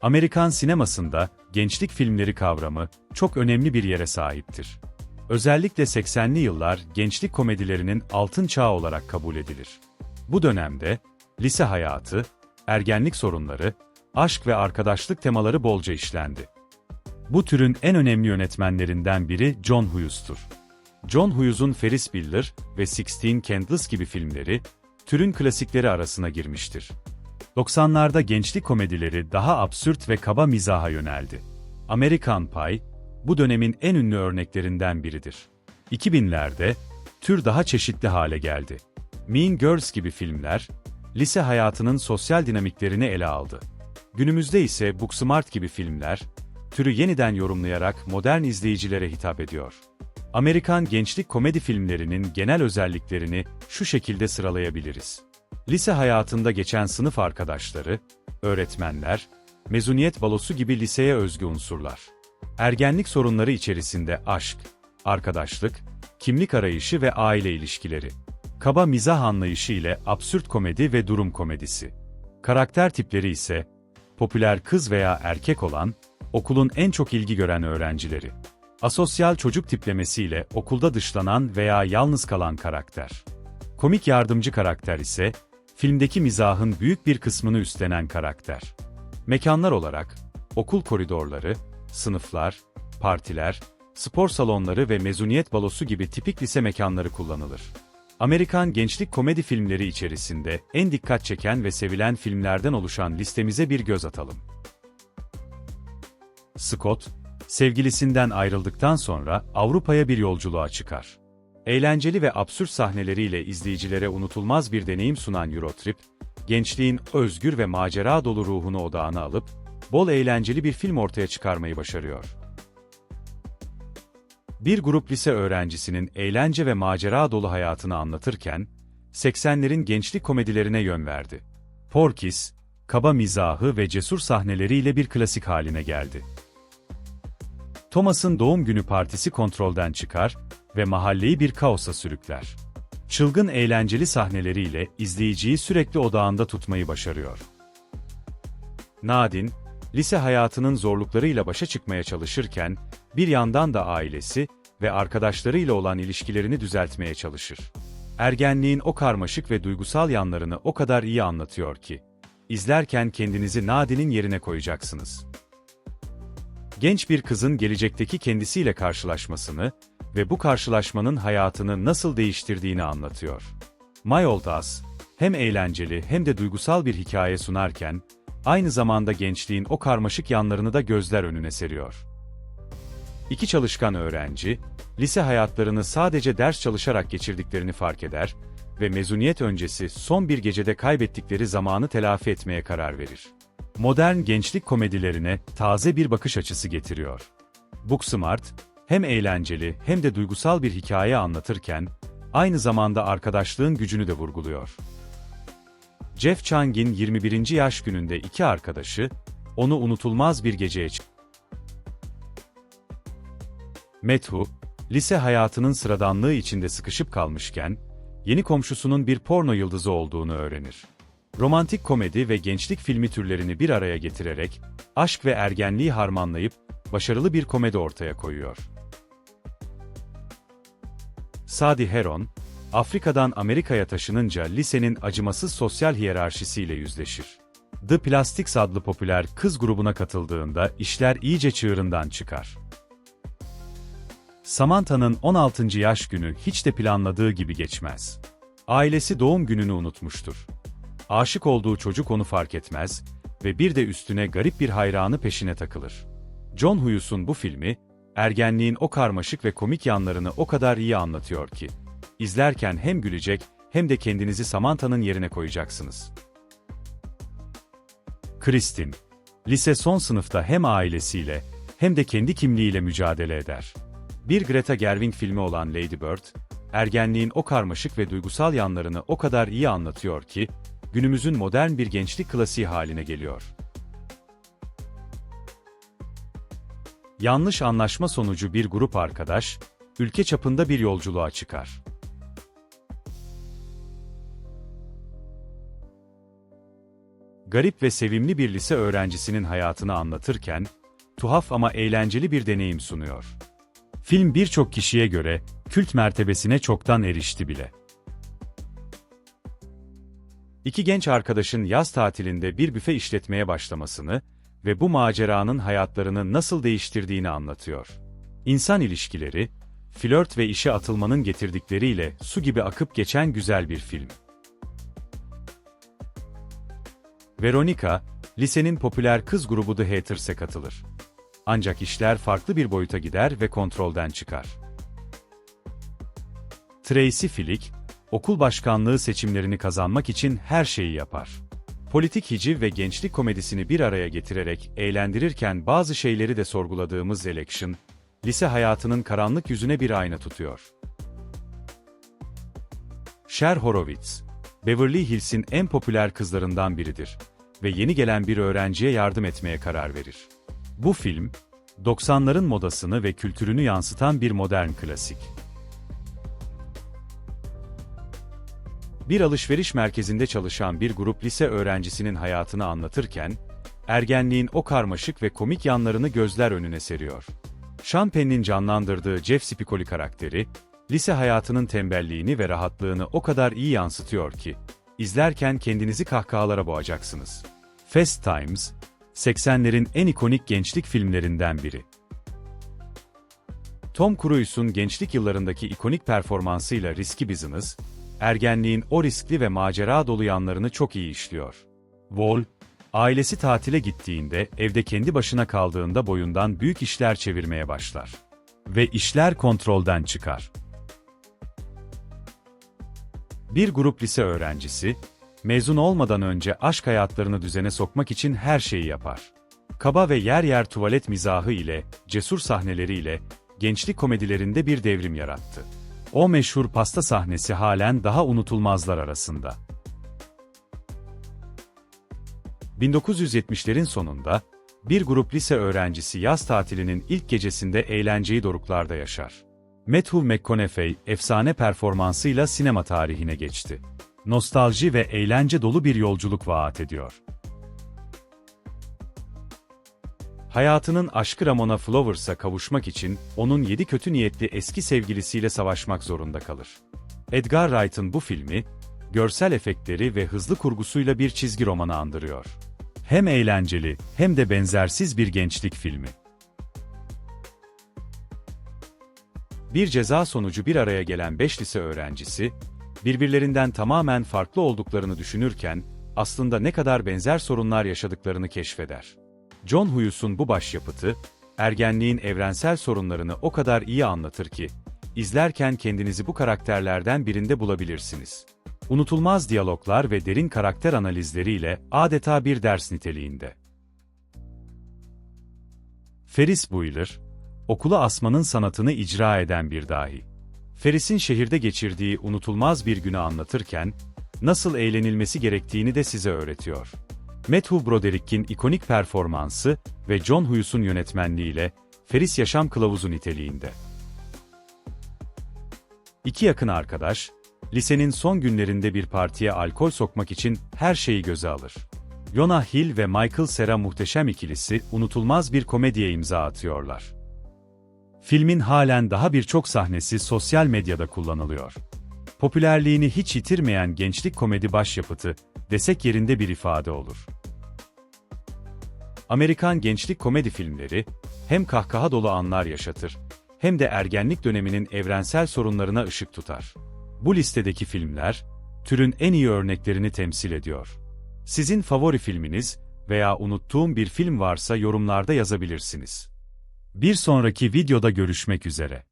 Amerikan sinemasında gençlik filmleri kavramı çok önemli bir yere sahiptir. Özellikle 80'li yıllar gençlik komedilerinin altın çağı olarak kabul edilir. Bu dönemde lise hayatı, ergenlik sorunları, aşk ve arkadaşlık temaları bolca işlendi. Bu türün en önemli yönetmenlerinden biri John Hughes'tur. John Hughes'un Ferris Bueller ve Sixteen Candles gibi filmleri, türün klasikleri arasına girmiştir. 90'larda gençlik komedileri daha absürt ve kaba mizaha yöneldi. American Pie, bu dönemin en ünlü örneklerinden biridir. 2000'lerde, tür daha çeşitli hale geldi. Mean Girls gibi filmler, lise hayatının sosyal dinamiklerini ele aldı. Günümüzde ise Booksmart gibi filmler, türü yeniden yorumlayarak modern izleyicilere hitap ediyor. Amerikan gençlik komedi filmlerinin genel özelliklerini şu şekilde sıralayabiliriz. Lise hayatında geçen sınıf arkadaşları, öğretmenler, mezuniyet balosu gibi liseye özgü unsurlar. Ergenlik sorunları içerisinde aşk, arkadaşlık, kimlik arayışı ve aile ilişkileri. Kaba mizah anlayışı ile absürt komedi ve durum komedisi. Karakter tipleri ise, popüler kız veya erkek olan, okulun en çok ilgi gören öğrencileri. Asosyal çocuk tiplemesiyle okulda dışlanan veya yalnız kalan karakter. Komik yardımcı karakter ise, filmdeki mizahın büyük bir kısmını üstlenen karakter. Mekanlar olarak, okul koridorları, sınıflar, partiler, spor salonları ve mezuniyet balosu gibi tipik lise mekanları kullanılır. Amerikan gençlik komedi filmleri içerisinde en dikkat çeken ve sevilen filmlerden oluşan listemize bir göz atalım. Scott, sevgilisinden ayrıldıktan sonra Avrupa'ya bir yolculuğa çıkar. Eğlenceli ve absürt sahneleriyle izleyicilere unutulmaz bir deneyim sunan Eurotrip, gençliğin özgür ve macera dolu ruhunu odağına alıp, bol eğlenceli bir film ortaya çıkarmayı başarıyor. Bir grup lise öğrencisinin eğlence ve macera dolu hayatını anlatırken, 80'lerin gençlik komedilerine yön verdi. Porkis, kaba mizahı ve cesur sahneleriyle bir klasik haline geldi. Thomas'ın doğum günü partisi kontrolden çıkar ve mahalleyi bir kaosa sürükler. Çılgın eğlenceli sahneleriyle izleyiciyi sürekli odağında tutmayı başarıyor. Nadine, lise hayatının zorluklarıyla başa çıkmaya çalışırken, bir yandan da ailesi ve arkadaşlarıyla olan ilişkilerini düzeltmeye çalışır. Ergenliğin o karmaşık ve duygusal yanlarını o kadar iyi anlatıyor ki, izlerken kendinizi Nadine'in yerine koyacaksınız. Genç bir kızın gelecekteki kendisiyle karşılaşmasını ve bu karşılaşmanın hayatını nasıl değiştirdiğini anlatıyor. My Old Us, hem eğlenceli hem de duygusal bir hikaye sunarken, aynı zamanda gençliğin o karmaşık yanlarını da gözler önüne seriyor. İki çalışkan öğrenci, lise hayatlarını sadece ders çalışarak geçirdiklerini fark eder ve mezuniyet öncesi son bir gecede kaybettikleri zamanı telafi etmeye karar verir. Modern gençlik komedilerine taze bir bakış açısı getiriyor. Booksmart, hem eğlenceli hem de duygusal bir hikaye anlatırken, aynı zamanda arkadaşlığın gücünü de vurguluyor. Jeff Chang'in 21. yaş gününde iki arkadaşı, onu unutulmaz bir geceye. Methu, lise hayatının sıradanlığı içinde sıkışıp kalmışken, yeni komşusunun bir porno yıldızı olduğunu öğrenir. Romantik komedi ve gençlik filmi türlerini bir araya getirerek, aşk ve ergenliği harmanlayıp, başarılı bir komedi ortaya koyuyor. Sadi Heron, Afrika'dan Amerika'ya taşınınca lisenin acımasız sosyal hiyerarşisiyle yüzleşir. The Plastics adlı popüler kız grubuna katıldığında işler iyice çığırından çıkar. Samantha'nın 16. yaş günü hiç de planladığı gibi geçmez. Ailesi doğum gününü unutmuştur. Aşık olduğu çocuk onu fark etmez ve bir de üstüne garip bir hayranı peşine takılır. John Hughes'un bu filmi, ergenliğin o karmaşık ve komik yanlarını o kadar iyi anlatıyor ki, izlerken hem gülecek hem de kendinizi Samantha'nın yerine koyacaksınız. Kristin, lise son sınıfta hem ailesiyle hem de kendi kimliğiyle mücadele eder. Bir Greta Gerwig filmi olan Lady Bird, ergenliğin o karmaşık ve duygusal yanlarını o kadar iyi anlatıyor ki, günümüzün modern bir gençlik klasiği haline geliyor. Yanlış anlaşma sonucu bir grup arkadaş, ülke çapında bir yolculuğa çıkar. garip ve sevimli bir lise öğrencisinin hayatını anlatırken, tuhaf ama eğlenceli bir deneyim sunuyor. Film birçok kişiye göre kült mertebesine çoktan erişti bile. İki genç arkadaşın yaz tatilinde bir büfe işletmeye başlamasını ve bu maceranın hayatlarını nasıl değiştirdiğini anlatıyor. İnsan ilişkileri, flört ve işe atılmanın getirdikleriyle su gibi akıp geçen güzel bir film. Veronica, lisenin popüler kız grubu The Haters'e katılır. Ancak işler farklı bir boyuta gider ve kontrolden çıkar. Tracy Flick, okul başkanlığı seçimlerini kazanmak için her şeyi yapar. Politik hiciv ve gençlik komedisini bir araya getirerek eğlendirirken bazı şeyleri de sorguladığımız Election, lise hayatının karanlık yüzüne bir ayna tutuyor. Cher Horowitz, Beverly Hills'in en popüler kızlarından biridir ve yeni gelen bir öğrenciye yardım etmeye karar verir. Bu film, 90'ların modasını ve kültürünü yansıtan bir modern klasik. Bir alışveriş merkezinde çalışan bir grup lise öğrencisinin hayatını anlatırken, ergenliğin o karmaşık ve komik yanlarını gözler önüne seriyor. Sean Penn'in canlandırdığı Jeff Spicoli karakteri, lise hayatının tembelliğini ve rahatlığını o kadar iyi yansıtıyor ki, izlerken kendinizi kahkahalara boğacaksınız. Fast Times, 80'lerin en ikonik gençlik filmlerinden biri. Tom Cruise'un gençlik yıllarındaki ikonik performansıyla Risky Business, ergenliğin o riskli ve macera dolu yanlarını çok iyi işliyor. Wall, ailesi tatile gittiğinde evde kendi başına kaldığında boyundan büyük işler çevirmeye başlar. Ve işler kontrolden çıkar. Bir grup lise öğrencisi, mezun olmadan önce aşk hayatlarını düzene sokmak için her şeyi yapar. Kaba ve yer yer tuvalet mizahı ile, cesur sahneleriyle, gençlik komedilerinde bir devrim yarattı. O meşhur pasta sahnesi halen daha unutulmazlar arasında. 1970'lerin sonunda, bir grup lise öğrencisi yaz tatilinin ilk gecesinde eğlenceyi doruklarda yaşar. Matthew McConaughey, efsane performansıyla sinema tarihine geçti. Nostalji ve eğlence dolu bir yolculuk vaat ediyor. Hayatının aşkı Ramona Flowers'a kavuşmak için onun yedi kötü niyetli eski sevgilisiyle savaşmak zorunda kalır. Edgar Wright'ın bu filmi, görsel efektleri ve hızlı kurgusuyla bir çizgi romanı andırıyor. Hem eğlenceli hem de benzersiz bir gençlik filmi. Bir ceza sonucu bir araya gelen beş lise öğrencisi, birbirlerinden tamamen farklı olduklarını düşünürken, aslında ne kadar benzer sorunlar yaşadıklarını keşfeder. John Hughes'un bu başyapıtı, ergenliğin evrensel sorunlarını o kadar iyi anlatır ki, izlerken kendinizi bu karakterlerden birinde bulabilirsiniz. Unutulmaz diyaloglar ve derin karakter analizleriyle adeta bir ders niteliğinde. Ferris Bueller, okula asmanın sanatını icra eden bir dahi. Ferris'in şehirde geçirdiği unutulmaz bir günü anlatırken, nasıl eğlenilmesi gerektiğini de size öğretiyor. Matthew Broderick'in ikonik performansı ve John Hughes'un yönetmenliğiyle Ferris yaşam kılavuzu niteliğinde. İki yakın arkadaş, lisenin son günlerinde bir partiye alkol sokmak için her şeyi göze alır. Jonah Hill ve Michael Cera muhteşem ikilisi unutulmaz bir komediye imza atıyorlar. Filmin halen daha birçok sahnesi sosyal medyada kullanılıyor. Popülerliğini hiç yitirmeyen gençlik komedi başyapıtı, desek yerinde bir ifade olur. Amerikan gençlik komedi filmleri, hem kahkaha dolu anlar yaşatır, hem de ergenlik döneminin evrensel sorunlarına ışık tutar. Bu listedeki filmler, türün en iyi örneklerini temsil ediyor. Sizin favori filminiz veya unuttuğum bir film varsa yorumlarda yazabilirsiniz. Bir sonraki videoda görüşmek üzere.